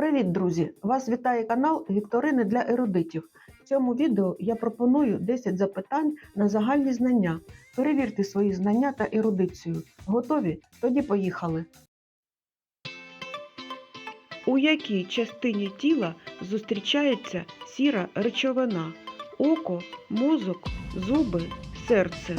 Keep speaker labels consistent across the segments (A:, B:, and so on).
A: Привіт, друзі! Вас вітає канал Вікторини для ерудитів. В цьому відео я пропоную 10 запитань на загальні знання. Перевірте свої знання та ерудицію. Готові? Тоді поїхали. У якій частині тіла зустрічається сіра речовина? Око, мозок, зуби, серце.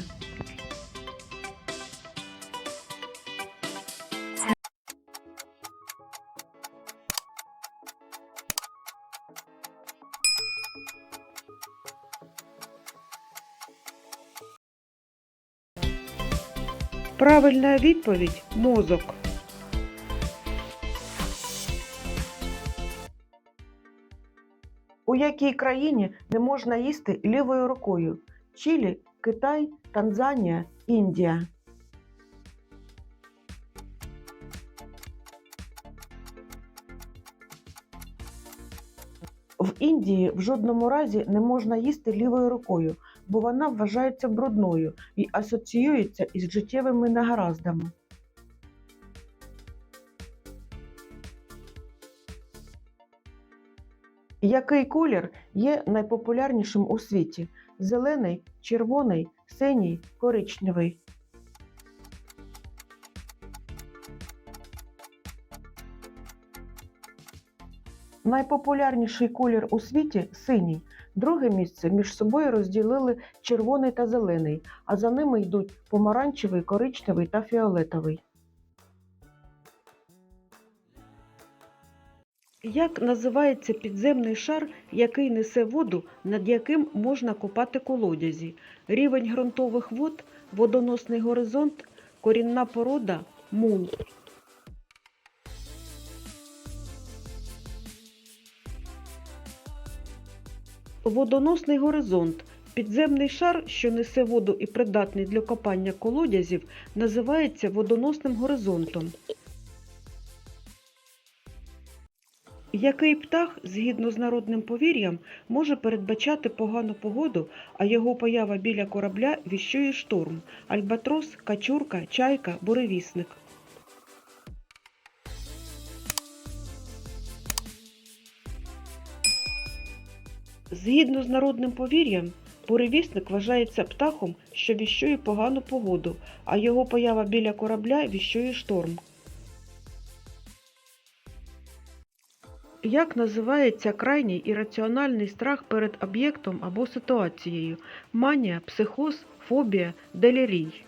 A: Правильна відповідь мозок. У якій країні не можна їсти лівою рукою? Чилі, Китай, Танзанія, Індія. В Індії в жодному разі не можна їсти лівою рукою, бо вона вважається брудною і асоціюється із життєвими негараздами. Який колір є найпопулярнішим у світі? Зелений, червоний, синій, коричневий. Найпопулярніший колір у світі синій. Друге місце між собою розділили червоний та зелений, а за ними йдуть помаранчевий, коричневий та фіолетовий. Як називається підземний шар, який несе воду, над яким можна копати колодязі? Рівень ґрунтових вод, водоносний горизонт, корінна порода, мул. Водоносний горизонт підземний шар, що несе воду і придатний для копання колодязів, називається водоносним горизонтом. Який птах, згідно з народним повір'ям, може передбачати погану погоду, а його поява біля корабля віщує шторм альбатрос, качурка, чайка, буревісник. Згідно з народним повір'ям, буревісник вважається птахом, що віщує погану погоду, а його поява біля корабля віщує шторм. Як називається крайній ірраціональний страх перед об'єктом або ситуацією? Манія, психоз, фобія, делірій.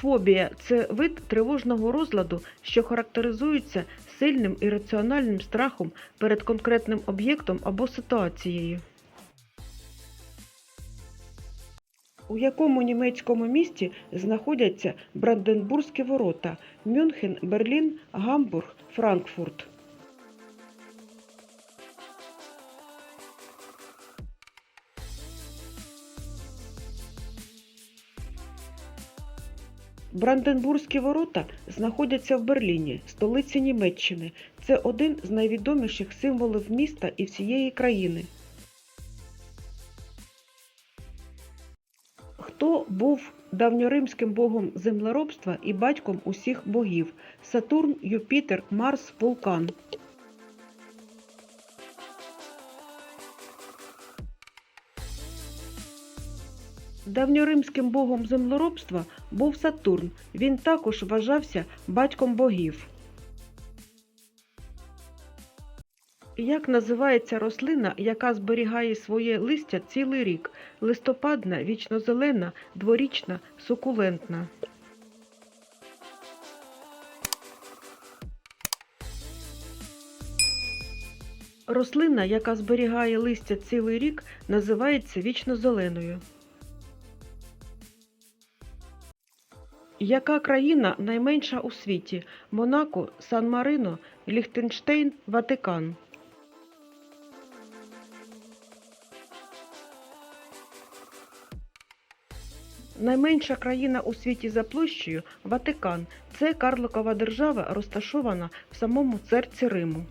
A: Фобія це вид тривожного розладу, що характеризується сильним ірраціональним страхом перед конкретним об'єктом або ситуацією. У якому німецькому місті знаходяться Бранденбурзькі ворота Мюнхен, Берлін, Гамбург, Франкфурт? Бранденбурзькі ворота знаходяться в Берліні, столиці Німеччини. Це один з найвідоміших символів міста і всієї країни. Хто був давньоримським богом землеробства і батьком усіх богів? Сатурн, Юпітер, Марс, Вулкан. Давньоримським богом землеробства був Сатурн. Він також вважався батьком богів. Як називається рослина, яка зберігає своє листя цілий рік? Листопадна, вічнозелена, дворічна, сукулентна. Рослина, яка зберігає листя цілий рік, називається вічнозеленою. Яка країна найменша у світі? Монако, Сан-Марино, Ліхтенштейн, Ватикан. Найменша країна у світі за площею Ватикан. Це карликова держава, розташована в самому серці Риму.